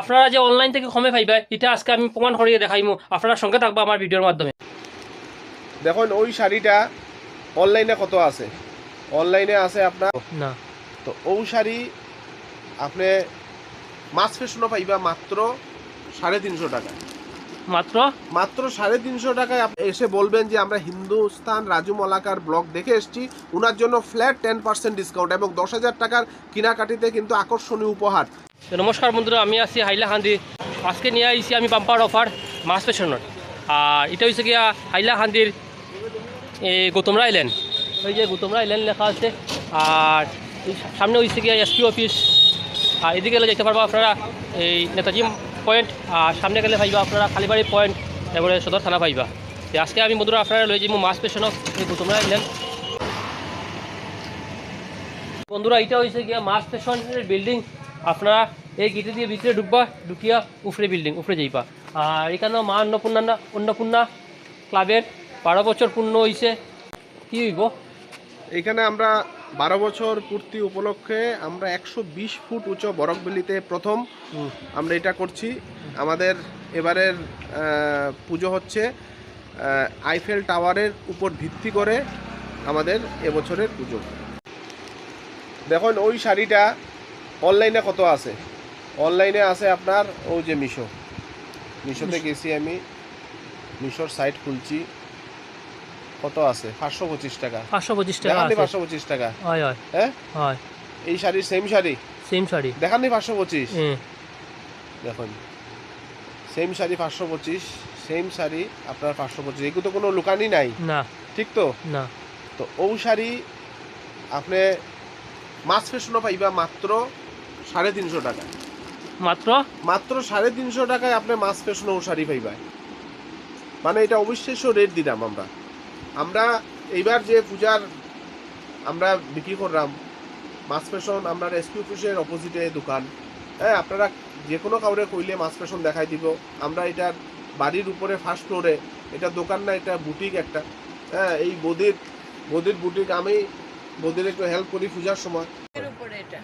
আপনারা যে অনলাইন থেকে কমে পাইবে এটা আজকে আমি প্রমাণ করিয়ে দেখাইমু। আপনারা সঙ্গে থাকব আমার ভিডিওর মাধ্যমে। দেখুন ওই শাড়িটা অনলাইনে কত আছে? অনলাইনে আছে আপনার না। তো ওই শাড়ি আপনি মাছ ফেশনও পাইবা মাত্র সাড়ে তিনশো টাকা। মাত্র? মাত্র সাড়ে তিনশো টাকায় এসে বলবেন যে আমরা হিন্দুস্তান রাজু মলাকার ব্লগ দেখে এসেছি। ওনার জন্য ফ্ল্যাট টেন পার্সেন্ট ডিসকাউন্ট এবং দশ হাজার টাকার কেনাকাটিতে কিন্তু আকর্ষণীয় উপহার। নমস্কার বন্ধুরা আমি আছি হাইলাকান্দি আজকে নিয়ে আইছি আমি বাম্পার অফার মাছ পেশনের আর এটা হচ্ছে গিয়া হাইলাকান্দির এই গৌতমরা আইল্যান্ড ওই যে গৌতমরা আইল্যান্ড লেখা আছে। আর সামনে হচ্ছে গিয়া এসপি অফিস। আর এদিকে যেতে পারব আপনারা এই নেতাজি পয়েন্ট আর সামনে গেলে পাইবা আপনারা খালিবাড়ি পয়েন্ট এবারে সদর থানা পাইবা তো আজকে আমি বন্ধুরা আপনারা লই যাব মাছ পেশনক এই গৌতমরা আইল্যান্ড বন্ধুরা এটা হয়েছে গিয়া মাছ স্টেশনের বিল্ডিং আপনারা এই গেটে দিয়ে ভিতরে ডুববা ঢুকিয়া উফরে বিল্ডিং উফরে যাইবা। আর এখানেও মা অন্নপূর্ণা অন্নপূর্ণা ক্লাবের বারো বছর পূর্ণ হয়েছে কি হইব? এখানে আমরা বারো বছর পূর্তি উপলক্ষে আমরা একশো বিশ ফুট উঁচু বরফবেলিতে প্রথম আমরা এটা করছি। আমাদের এবারের পুজো হচ্ছে আইফেল টাওয়ারের উপর ভিত্তি করে আমাদের এবছরের পুজো। দেখুন ওই শাড়িটা অনলাইনে কত আছে? অনলাইনে আছে আপনার ওই যে মিশো। মিশোতে গেছি আমি। মিশোর সাইট খুলছি। কত আছে? পাঁচশো পঁচিশ টাকা। পাঁচশো পঁচিশ টাকা পাঁচশো পঁচিশ টাকা। হয় হয়। হ্যাঁ? হয়। এই শাড়ির সেম শাড়ি? সেম শাড়ি। দেখান পাঁচশো পঁচিশ। হ্যাঁ দেখুন। সেম শাড়ি পাঁচশো পঁচিশ সেম শাড়ি আপনার পাঁচশো পঁচিশ। এগুলো তো কোনো লুকানি নাই। না। ঠিক তো? না। তো ও শাড়ি আপনি মাছ ফেশনও পাইবা মাত্র সাড়ে তিনশো টাকা। মাত্র? মাত্র সাড়ে তিনশো টাকায় আপনি মাছ ফেশন ও শাড়ি পাইবা। মানে এটা অবিশ্বাস্য রেট দিলাম আমরা। আমরা এইবার যে পূজার আমরা বিক্রি করলাম মাছ ফ্যাশন আমরা রেস্কিউ ফিশের অপোজিটে দোকান। হ্যাঁ আপনারা যে কোনো কাউরে কইলে মাছ ফ্যাশন দেখাই দিব। আমরা এটার বাড়ির উপরে ফার্স্ট ফ্লোরে এটা দোকান না এটা বুটিক একটা। হ্যাঁ এই বদির বদির বুটিক আমি বদির একটু হেল্প করি পূজার সময়। এটা।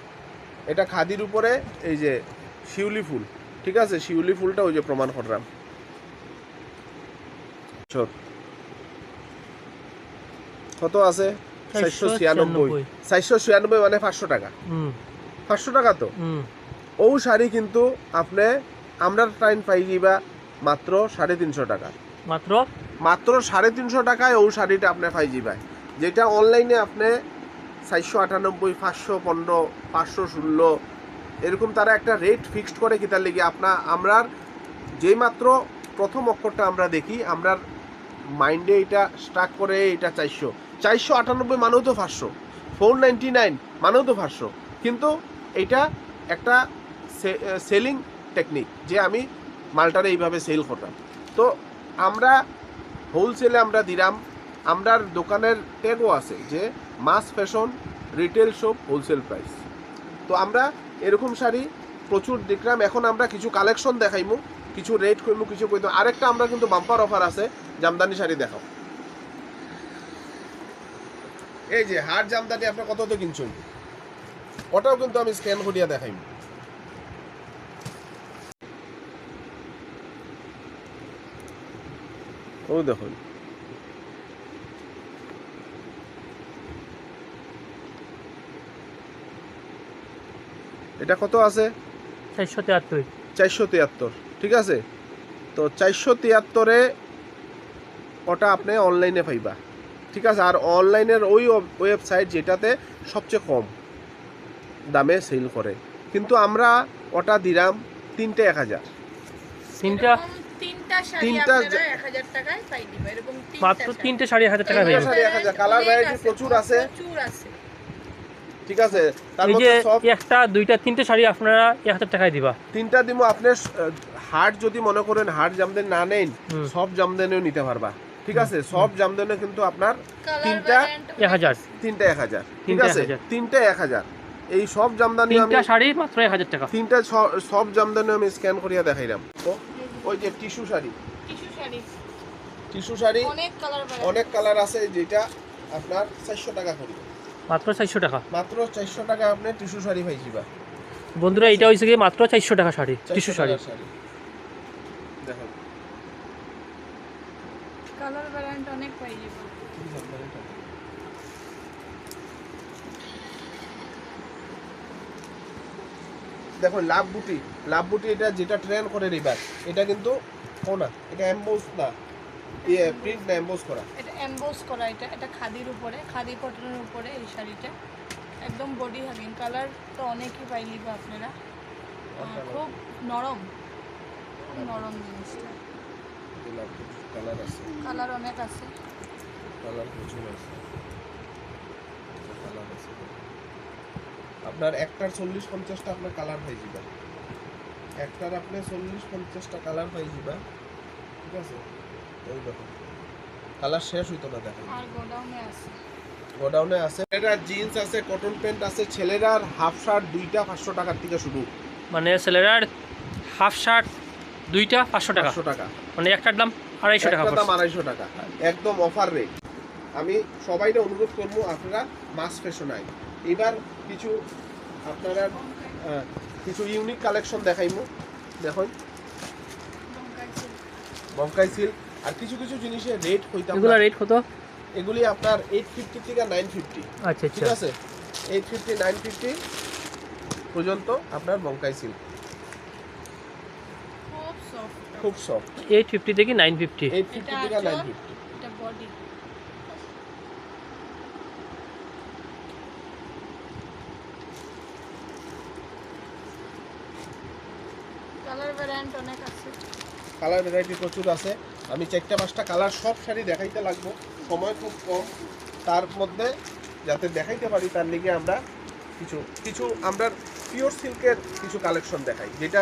এটা খাদির উপরে এই যে শিউলি ফুল ঠিক আছে? শিউলি ফুলটা ওই যে প্রমাণ করলাম। কত আছে? চারশো ছিয়ানব্বই। চারশো ছিয়ানব্বই মানে পাঁচশো টাকা। হুম। পাঁচশো টাকা তো? ও শাড়ি কিন্তু আপনি আমরা টাইম পাই যাইবা মাত্র সাড়ে তিনশো টাকা। মাত্র? মাত্র সাড়ে তিনশো টাকায় ও শাড়িটা আপনি পাই যাবেন যেটা অনলাইনে আপনি চারশো আটানব্বই পাঁচশো পনেরো পাঁচশো ষোলো এরকম তারা একটা রেট ফিক্সড করে কি তার লেগে আপনার আমরার যেই মাত্র প্রথম অক্ষরটা আমরা দেখি আমরার মাইন্ডে এটা স্টাক করে এটা চারশো। চারশো আটানব্বই মানেও তো পাঁচশো। ফোর নাইনটি নাইন মানেও তো পাঁচশো। কিন্তু এটা একটা সেলিং টেকনিক যে আমি মালটারে এইভাবে সেল করতাম। তো আমরা হোলসেলে আমরা দিলাম। আমরার দোকানের ট্যাগও আছে যে mass fashion retail shop wholesale price তো আমরা এরকম শাড়ি প্রচুর দেখলাম। এখন আমরা কিছু কালেকশন দেখাইমু, কিছু রেট কইমু, কিছু কইতো আরেকটা আমরা কিন্তু বাম্পার অফার আছে, জামদানি শাড়ি দেখাও। এই যে হার জামদানি আপনার কত তো কিনছেন? ওটাও কিন্তু আমি স্ক্যান করিয়া দেখাইম। ও দেখুন। এটা কত আছে? চারশো তিয়াত্তর। চারশো তিয়াত্তর ঠিক আছে? তো চারশো তিয়াত্তরে ওটা আপনি অনলাইনে পাইবা। ঠিক আছে? আর অনলাইনের ওই ওয়েবসাইট যেটাতে সবচেয়ে কম দামে সেল করে। কিন্তু আমরা ওটা দিলাম তিনটে এক হাজার। তিনটা? এরকম তিনটা শাড়ি তিনটা আপনারা যা- 1000 টাকায় পাই দিবেন এরকম তিনটা মাত্র শাড়ি। তিনটে সাড়ে হাজার টাকা হয়ে যাবে শাড়ি হাজার, কালার ভ্যারাইটি প্রচুর আছে। ঠিক আছে? তার মধ্যে সব একটা দুইটা তিনটে শাড়ি আপনারা এক হাজার টাকায় দিবা। তিনটা দিমো আপনার হাট যদি মনে করেন হাট জামদানি না নেন সব জামদানিও নিতে পারবা। ঠিক আছে? সব জামদানি কিন্তু আপনার তিনটা এক হাজার। তিনটা এক হাজার। ঠিক আছে? তিনটা এক হাজার। এই সব জামদানি আমি তিনটা শাড়ি মাত্র এক হাজার টাকা। তিনটা সব জামদানি আমি স্ক্যান করিয়া দেখাইলাম। তো ওই যে tissue sari. Tissue sari. Tissue sari অনেক কালার অনেক কালার আছে যেটা আপনার চারশো টাকা করি। মাত্র চারশো টাকা। মাত্র চারশো টাকা আপনি টিস্যু শাড়ি পাইছিবা বন্ধুরা এটা হয়েছে কি মাত্র চারশো টাকা শাড়ি টিস্যু শাড়ি টাকার শাড়ি দেখো কালার ভ্যারিয়েন্ট অনেক পাই যাব দেখো লাভ বুটি। লাভ বুটি এটা যেটা ট্রেন করে এবার এটা কিন্তু ও না এটা এমবোস না। ইয়ে প্রিন্ট না এমবোস করা। এটা এমবোস করা এটা এটা খাদির উপরে খাদি কটনের উপরে এই শাড়িটা। একদম বডি হাগিং কালার তো অনেকই পাইলি বা আপনারা। খুব নরম খুব নরম জিনিসটা। লাভ কালার আছে। কালার অনেক আছে। কালার প্রচুর আছে। কালার আছে। আপনার একটার চল্লিশ পঞ্চাশটা আপনার কালার হয়ে যাবে। একটার আপনি চল্লিশ পঞ্চাশটা কালার হয়ে যাবে। ঠিক আছে? ওই দেখো কালার শেষ হইতো না দেখেন। আর গোডাউনে আছে। গোডাউনে আছে। ছেলেরা জিন্স আছে কটন প্যান্ট আছে। ছেলেরার হাফ শার্ট দুইটা পাঁচশো টাকার থেকে শুরু। মানে ছেলেরার হাফ শার্ট দুইটা পাঁচশো টাকা। পাঁচশো টাকা। মানে একটার দাম আড়াইশো টাকা দাম আড়াইশো টাকা। একদম অফার রেট আমি সবাইকে অনুরোধ করব আপনারা মাস ফ্যাশন এবার কিছু আপনারা কিছু ইউনিক কালেকশন দেখাইমু। দেখুন। বঙ্কাই সিল্ক আর কিছু কিছু জিনিসের রেট হইতাম এগুলা রেট কত? এগুলি আপনার এইট ফিফটি থেকে নাইন ফিফটি আচ্ছা ঠিক আচ্ছা আছে? এইট ফিফটি নাইন ফিফটি পর্যন্ত আপনার বঙ্কাই সিল্ক খুব সফট এইট ফিফটি থেকে নাইন ফিফটি এইট ফিফটি এটা থেকে আঁচল? নাইন ফিফটি এটা বডি কালার ভ্যারিয়েন্ট অনেক আছে। কালার ভ্যারাইটি প্রচুর আছে। আমি চারটা পাঁচটা কালার সব শাড়ি দেখাইতে লাগবো। সময় খুব কম। তার মধ্যে যাতে দেখাইতে পারি তার লিগে আমরা কিছু কিছু আমরা পিওর সিল্কের কিছু কালেকশন দেখাই যেটা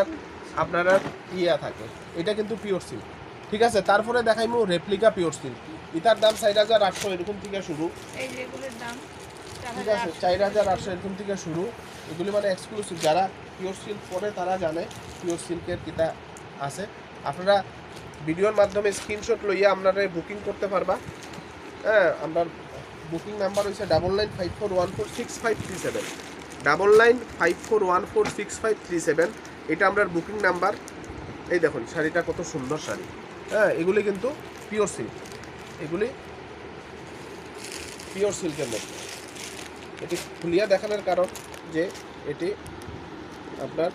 আপনারা ইয়া থাকে। এটা কিন্তু পিওর সিল্ক ঠিক আছে? তারপরে দেখাইমু রেপ্লিকা পিওর সিল্ক এটার দাম চার হাজার আটশো এরকম থেকে শুরু। ঠিক আছে। চার হাজার আটশো। এরকম থেকে শুরু। এগুলি মানে এক্সক্লুসিভ যারা পিওর সিল্ক পরে তারা জানে পিওর সিল্কের কিতা আছে। আপনারা ভিডিওর মাধ্যমে স্ক্রিনশট লইয়া আপনারা বুকিং করতে পারবা। হ্যাঁ আপনার বুকিং নাম্বার হচ্ছে double nine five four one four six five three seven double nine five four one four six five three seven এটা আপনার বুকিং নাম্বার এই দেখুন শাড়িটা কত সুন্দর শাড়ি। হ্যাঁ এগুলি কিন্তু পিওর সিল্ক এগুলি পিওর সিল্কের মধ্যে। এটি খুলিয়া দেখানোর কারণ যে এটি আপনার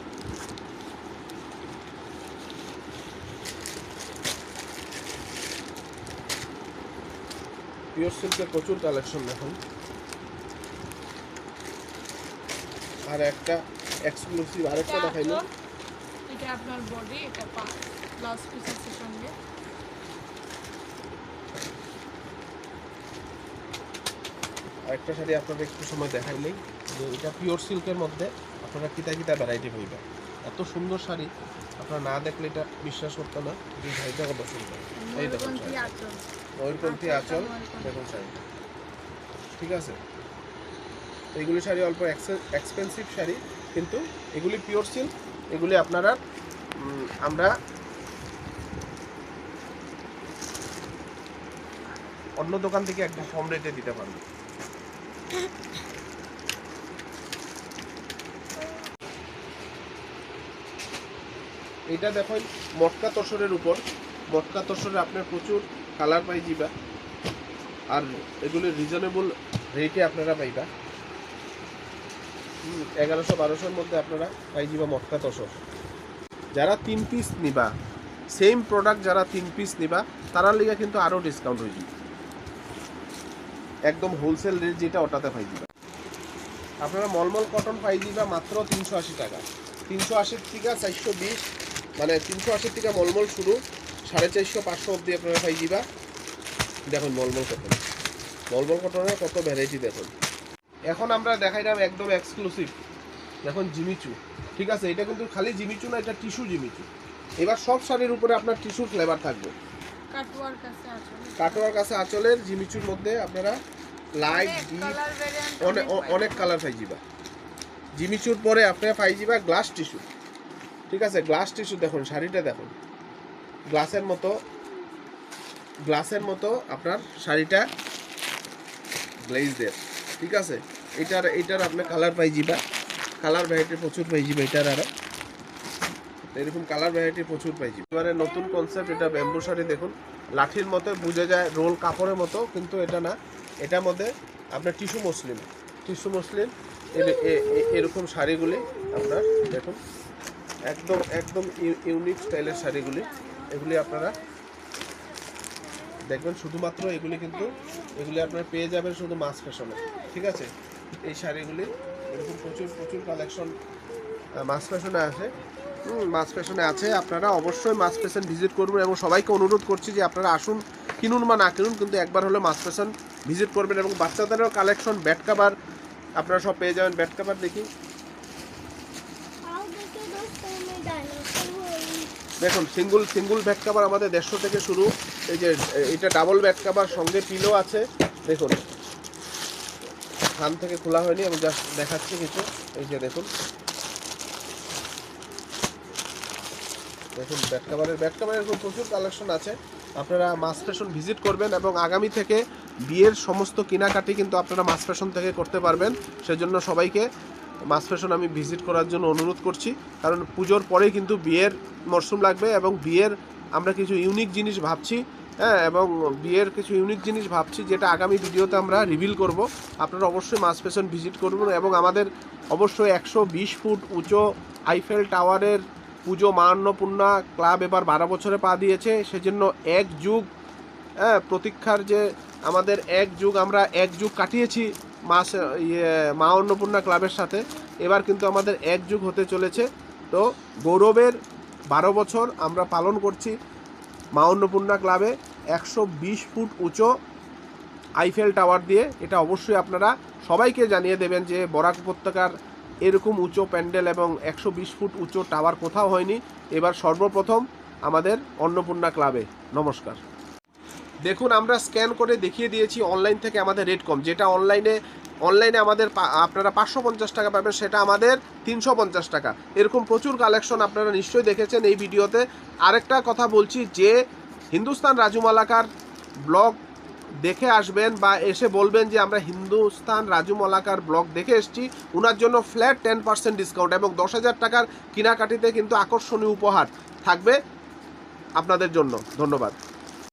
পিওর সিল্কের প্রচুর কালেকশন দেখুন। আর একটা এক্সক্লুসিভ আরেকটা দেখাইলো আঁচল, এটা আপনার বডি এটা পা ব্লাউজ পিস সঙ্গে আরেকটা শাড়ি আপনাদের একটু সময় দেখাইলেই যে এটা পিওর সিল্কের মধ্যে আপনারা কিতা কিতা ভ্যারাইটি পাইবেন। এত সুন্দর শাড়ি আপনারা না দেখলে এটা বিশ্বাস করতে না যে শাড়িটা কত সুন্দর। এই দেখুন ময়ূরপন্থী আঁচল। দেখুন শাড়ি। ঠিক আছে? তো এগুলি শাড়ি অল্প এক্সপেন্সিভ শাড়ি কিন্তু এগুলি পিওর সিল্ক এগুলি আপনারা আমরা অন্য দোকান থেকে একদম কম রেটে দিতে পারব। এটা দেখুন, মটকা তসরের উপর। মটকা তসরে আপনার প্রচুর কালার পাই যাবা আর এগুলি রিজনেবল রেটে আপনারা পাইবা। এগারোশো বারোশোর মধ্যে আপনারা পাই যাবা মটকা তসর। যারা তিন পিস নিবা সেম প্রোডাক্ট যারা তিন পিস নিবা তারার লিগে কিন্তু আরও ডিসকাউন্ট হয়ে যাবে। একদম হোলসেল রেট যেটা, ওটাতে পাই দিবা আপনারা মলমল কটন পাই দিবা মাত্র তিনশো আশি টাকা। তিনশো আশির থেকে চারশো বিশ মানে তিনশো আশির থেকে মলমল শুরু, সাড়ে চারশো, পাঁচশো অবধি আপনারা পাই দিবা দেখুন মলমল কটন মলমল কটনের কত ভ্যারাইটি দেখুন। এখন আমরা দেখাইলাম একদম এক্সক্লুসিভ এখন জিমিচু ঠিক আছে? এটা কিন্তু খালি জিমিচু না এটা টিস্যু জিমিচু। এবার সব শাড়ির উপরে আপনার টিস্যুর ফ্লেভার থাকবে। কাটোয়ার কাছে আঁচলের। জিমিচুর মধ্যে আপনারা লাইট অনেক অনেক অনেক কালার পাই। যাবা জিমিচুর পরে আপনারা পাই যাবা গ্লাস টিস্যু ঠিক আছে? গ্লাস টিস্যু দেখুন শাড়িটা দেখুন। গ্লাসের মতো গ্লাসের মতো আপনার শাড়িটা গ্লেজ দেয়। ঠিক আছে? এটার এটার আপনি কালার পাই যাবা কালার ভ্যারাইটি প্রচুর পাইছি এটার আরও। এরকম কালার ভ্যারাইটি প্রচুর পাইছি এবারে নতুন কনসেপ্ট এটা ব্যাম্বু শাড়ি দেখুন। লাঠির মতো বোঝা যায় রোল কাপড়ের মতো, কিন্তু এটা না। এটার মধ্যে আপনার টিস্যু মসলিন টিস্যু মসলিন এরকম শাড়িগুলি আপনার দেখুন। একদম একদম ইউ- ইউনিক স্টাইলের শাড়িগুলি। এগুলি আপনারা দেখবেন, শুধুমাত্র এগুলি কিন্তু, এগুলি আপনারা পেয়ে যাবেন শুধু মাস ফ্যাশনে ঠিক আছে? এই শাড়িগুলি। এরকম প্রচুর প্রচুর কালেকশন মাস ফ্যাশনে আছে। মাস ফ্যাশনে আছে। আপনারা অবশ্যই মাস ফ্যাশন ভিজিট করবেন এবং সবাইকে অনুরোধ করছি যে আপনারা আসুন, কিনুন বা না কিনুন, কিন্তু একবার হলে মাস ফ্যাশন ভিজিট করবেন এবং বাচ্চাদেরও কালেকশন ব্যাট কাভার আপনারা সব পেয়ে যাবেন ব্যাট কাভার দেখি? দেখুন সিঙ্গুল সিঙ্গুল ব্যাট কাভার আমাদের দেড়শো থেকে শুরু। এই যে এটা ডাবল ব্যাক কাভার সঙ্গে পিলো আছে। দেখুন থান থেকে খোলা হয়নি, আমি জাস্ট দেখাচ্ছি কিছু। এই যে দেখুন। দেখুন ব্যাক কাভারের ব্যাক কাভারের এরকম প্রচুর কালেকশন আছে। আপনারা মাস ফ্যাশন ভিজিট করবেন এবং আগামী থেকে বিয়ের সমস্ত কেনাকাটি কিন্তু আপনারা মাস ফ্যাশন থেকে করতে পারবেন। সেজন্য সবাইকে মাস ফ্যাশন আমি ভিজিট করার জন্য অনুরোধ করছি। কারণ পুজোর পরেই কিন্তু বিয়ের মরশুম লাগবে এবং বিয়ের আমরা কিছু ইউনিক জিনিস ভাবছি। হ্যাঁ এবং বিয়ের কিছু ইউনিক জিনিস ভাবছি, যেটা আগামী ভিডিওতে আমরা রিভিল করব। আপনারা অবশ্যই মাস ফ্যাশন ভিজিট করবেন এবং আমাদের অবশ্যই একশো বিশ ফুট উঁচু আইফেল টাওয়ারের পুজো মা অন্নপূর্ণা ক্লাব এবার বারো বছরে পা দিয়েছে। সেজন্য এক যুগ হ্যাঁ প্রতীক্ষার যে আমাদের এক যুগ, আমরা এক যুগ কাটিয়েছি মাস ইয়ে মা অন্নপূর্ণা ক্লাবের সাথে। এবার কিন্তু আমাদের এক যুগ হতে চলেছে। তো গৌরবের বারো বছর আমরা পালন করছি। মা অন্নপূর্ণা ক্লাবে একশো বিশ ফুট উঁচু আইফেল টাওয়ার দিয়ে এটা অবশ্যই আপনারা সবাইকে জানিয়ে দেবেন যে বরাক উপত্যকার এরকম উঁচু প্যান্ডেল এবং একশো বিশ ফুট উঁচু টাওয়ার কোথাও হয়নি। এবার সর্বপ্রথম আমাদের অন্নপূর্ণা ক্লাবে। নমস্কার। দেখুন, আমরা স্ক্যান করে দেখিয়ে দিয়েছি অনলাইন থেকে আমাদের রেট কম যেটা অনলাইনে অনলাইনে আমাদের আপনারা পাঁচশো পঞ্চাশ টাকা পাবেন, সেটা আমাদের তিনশো পঞ্চাশ টাকা। এরকম প্রচুর কালেকশন আপনারা নিশ্চয়ই দেখেছেন এই ভিডিওতে। আরেকটা কথা বলছি যে, হিন্দুস্তান রাজুমালাকার ব্লগ দেখে আসবেন বা এসে বলবেন যে, আমরা হিন্দুস্তান রাজুমালাকার ব্লগ দেখে এসেছি। ওনার জন্য ফ্ল্যাট টেন পার্সেন্ট ডিসকাউন্ট এবং দশ হাজার টাকার কেনাকাটিতে কিন্তু আকর্ষণীয় উপহার থাকবে আপনাদের জন্য। ধন্যবাদ।